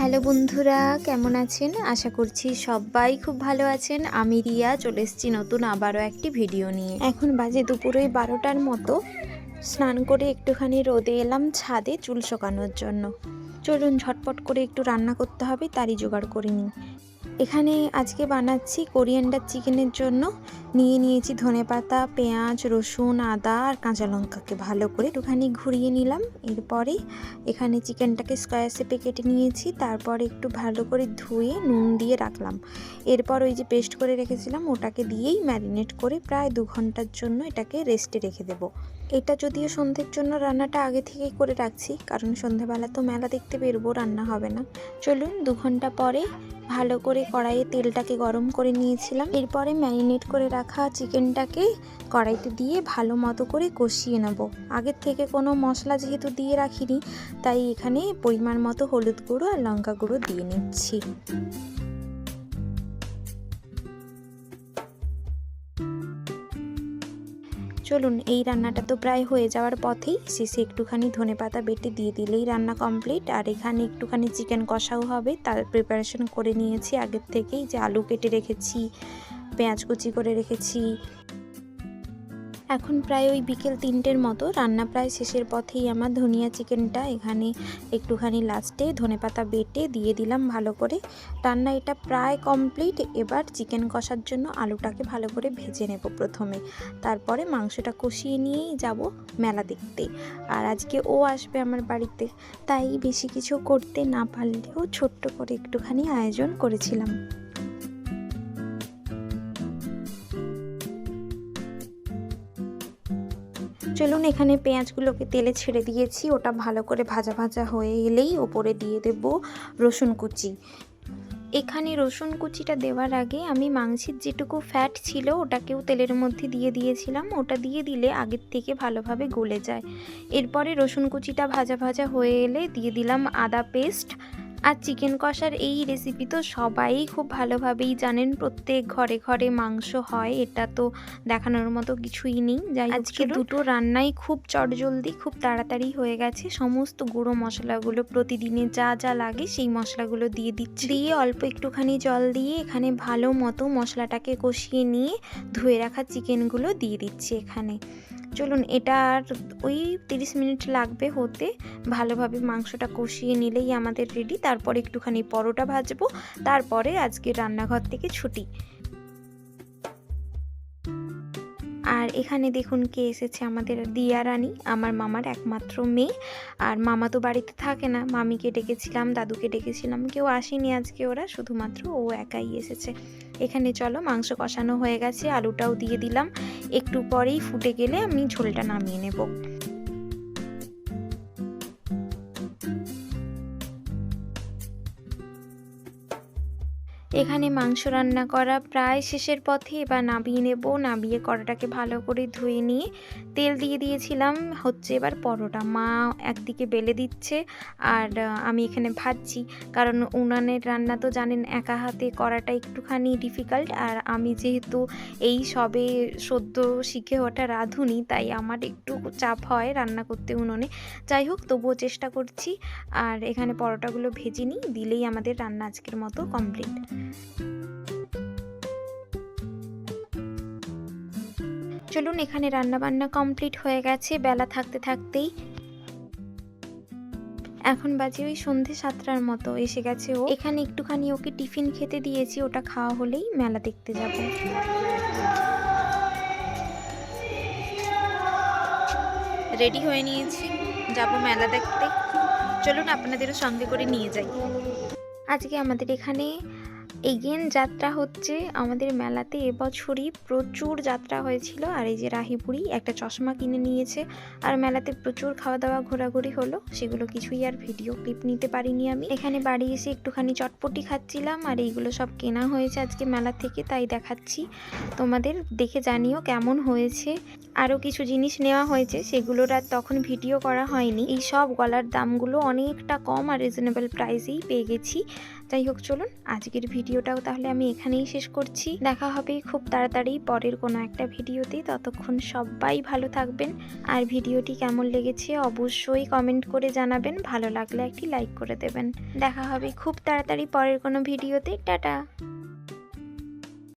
Hello বন্ধুরা, কেমন আছেন? আশা করছি সবাই খুব ভালো আছেন। আমি রিয়া, চলে এসেছি নতুন আবারও একটি ভিডিও নিয়ে। এখন বাজে দুপুরে বারোটার মতো। স্নান করে একটুখানি রোদে এলাম ছাদে চুল শোকানোর জন্য। চলুন ঝটপট করে একটু রান্না করতে হবে, তারই জোগাড় করে নিই। এখানে আজকে বানাচ্ছি কোরিয়ান্ডার চিকেনের জন্য। নিয়ে নিয়েছি ধনেপাতা পেঁয়াজ, রসুন, আদা আর কাঁচা লঙ্কাকে ভালো করে একটুখানি ঘুরিয়ে নিলাম। এরপরে এখানে চিকেনটাকে স্কোয়ার শেপে কেটে নিয়েছি। তারপরে একটু ভালো করে ধুয়ে নুন দিয়ে রাখলাম। এরপর ওই যে পেস্ট করে রেখেছিলাম, ওটাকে দিয়েই ম্যারিনেট করে প্রায় দু ঘণ্টার জন্য এটাকে রেস্টে রেখে দেবো। এটা যদিও সন্ধ্যের জন্য রান্নাটা আগে থেকেই করে রাখছি, কারণ সন্ধ্যাবেলা তো মেলা দেখতে বেরবো, রান্না হবে না। চলুন দু ঘণ্টা পরে ভালো করে কড়াইয়ে তেলটাকে গরম করে নিয়েছিলাম। এরপরে ম্যারিনেট করে রাখা চিকেনটাকে কড়াইতে দিয়ে ভালো মতো করে কষিয়ে নেব। আগের থেকে কোনো মশলা যেহেতু দিয়ে রাখিনি, তাই এখানে পরিমাণ মতো হলুদ গুঁড়ো আর লঙ্কা গুঁড়ো দিয়ে নিচ্ছি। চলুন, এই রান্নাটা তো প্রায় হয়ে যাওয়ার পথেই শেষে একটুখানি ধনে পাতা বেটে দিয়ে দিলেই রান্না কমপ্লিট আর এখানে একটুখানি চিকেন কষাও হবে। তার প্রিপারেশন করে নিয়েছি। আগের থেকেই যে আলু কেটে রেখেছি, পেঁয়াজ কুচি করে রেখেছি এখন প্রায় ওই বিকেল তিনটের মতো। রান্না প্রায় শেষের পথেই আমার ধনিয়া চিকেনটা এখানে একটুখানি লাস্টে ধনেপাতা বেটে দিয়ে দিলাম ভালো করে। রান্না এটা প্রায় কমপ্লিট। এবার চিকেন কষার জন্য আলুটাকে ভালো করে ভেজে নেব প্রথমে। তারপরে মাংসটা কষিয়ে নিয়েই যাব মেলা দেখতে। আর আজকে ও আসবে আমার বাড়িতে। তাই বেশি কিছু করতে না পারলেও ছোট্ট করে একটুখানি আয়োজন করেছিলাম। চলুন এখানে পেঁয়াজগুলোকে তেলে ছেড়ে দিয়েছি। ওটা ভালো করে ভাজা ভাজা হয়ে এলেই ওপরে দিয়ে দেব রসুন কুচি। এখানে রসুন কুচিটা দেওয়ার আগে আমি মাংসের যেটুকু ফ্যাট ছিল ওটাকেও তেলের মধ্যে দিয়ে দিয়েছিলাম। ওটা দিয়ে দিলে আগের থেকে ভালোভাবে গলে যায়। এরপরে রসুন কুচিটা ভাজা ভাজা হয়ে এলে দিয়ে দিলাম আদা পেস্ট আর চিকেন কষার এই রেসিপি তো সবাই খুব ভালোভাবেই জানেন প্রত্যেক ঘরে ঘরে মাংস হয় এটা তো দেখানোর মতো কিছুই নেই। যাই আজকে দুটো? রান্নাই খুব চটজলদি খুব তাড়াতাড়ি হয়ে গেছে। সমস্ত গুঁড়ো মশলাগুলো প্রতিদিনে যা যা লাগে সেই মশলাগুলো দিয়ে দিচ্ছি। দিয়ে অল্প একটুখানি জল দিয়ে এখানে ভালো মতো মশলাটাকে কষিয়ে নিয়ে ধুয়ে রাখা চিকেনগুলো দিয়ে দিচ্ছি এখানে। চলুন এটা আর ওই তিরিশ মিনিট লাগবে হতে। ভালোভাবে মাংসটা কষিয়ে নিলেই আমাদের রেডি তারপর একটুখানি পরোটা ভাজবো। তারপরে আজকে রান্নাঘর থেকে ছুটি। আর এখানে দেখুন কে এসেছে আমাদের দিয়া রানী, আমার মামার একমাত্র মেয়ে। আর মামা তো বাড়িতে থাকে না, মামিকে ডেকেছিলাম, দাদুকে ডেকেছিলাম, কেউ আসেনি আজকে ওরা, শুধুমাত্র ও একাই এসেছে। এখানে চলো, মাংস কষানো হয়ে গেছে, আলুটাও দিয়ে দিলাম। একটু পরেই ফুটে গেলে আমি ঝোলটা নামিয়ে নেব। এখানে মাংস রান্না করা প্রায় শেষের পথে এবার নাবিয়ে নেব। নাবিয়ে কড়াটাকে ভালো করে ধুয়ে নিয়ে তেল দিয়ে দিয়েছিলাম। হচ্ছে এবার পরোটা। মা একদিকে বেলে দিচ্ছে আর আমি এখানে ভাজছি। কারণ উনানের রান্না তো জানেন, একা হাতে করাটা একটুখানি ডিফিকাল্ট আর আমি যেহেতু এই সবে সদ্য শিখে ওঠা রাঁধুনি, তাই আমার একটু চাপ হয় রান্না করতে উনুনে। যাই হোক, তবুও চেষ্টা করছি। আর এখানে পরোটাগুলো ভেজে নিই। দিলেই আমাদের রান্না আজকের মতো কমপ্লিট চলুন, এখানে রান্না বান্না কমপ্লিট হয়ে গেছে, বেলা থাকতে থাকতেই। এখন বাজে ওই সন্ধে সাতটার মতো, এসে গেছে ও। এখানে একটুখানি ওকে টিফিন খেতে দিয়েছি, ওটা খাওয়া হলেই মেলা দেখতে যাব। রেডি হয়ে নিয়েছি, যাব মেলা দেখতে। চলুন, আপনাদেরও সঙ্গে করে নিয়ে যাই। আজকে আমাদের এখানে এগেন যাত্রা হচ্ছে আমাদের মেলাতে এবছরই প্রচুর যাত্রা হয়েছিল। আর এই যে রাহিপুরি একটা চশমা কিনে নিয়েছে। আর মেলাতে প্রচুর খাওয়া দাওয়া ঘোরাঘুরি হলো। সেগুলো কিছুই আর ভিডিও ক্লিপ নিতে পারিনি আমি। এখানে বাড়ি এসে একটুখানি চটপটি খাচ্ছিলাম আর এইগুলো সব কেনা হয়েছে আজকে মেলা থেকে, তাই দেখাচ্ছি। তোমাদের দেখে জানিও কেমন হয়েছে। আরও কিছু জিনিস নেওয়া হয়েছে, সেগুলোর আর তখন ভিডিও করা হয়নি। এই সব গলার দামগুলো অনেকটা কম আর রিজনেবল প্রাইসেই পেয়ে গেছি। যাই হোক, চলুন আজকের ভিডিওটাও তাহলে আমি এখানেই শেষ করছি। দেখা হবে খুব তাড়াতাড়ি পরের কোনো একটা ভিডিওতে। ততক্ষণ সবাই ভালো থাকবেন। আর ভিডিওটি কেমন লেগেছে অবশ্যই কমেন্ট করে জানাবেন। ভালো লাগলে একটি লাইক করে দেবেন। দেখা হবে খুব তাড়াতাড়ি পরের কোনো ভিডিওতে। টাটা!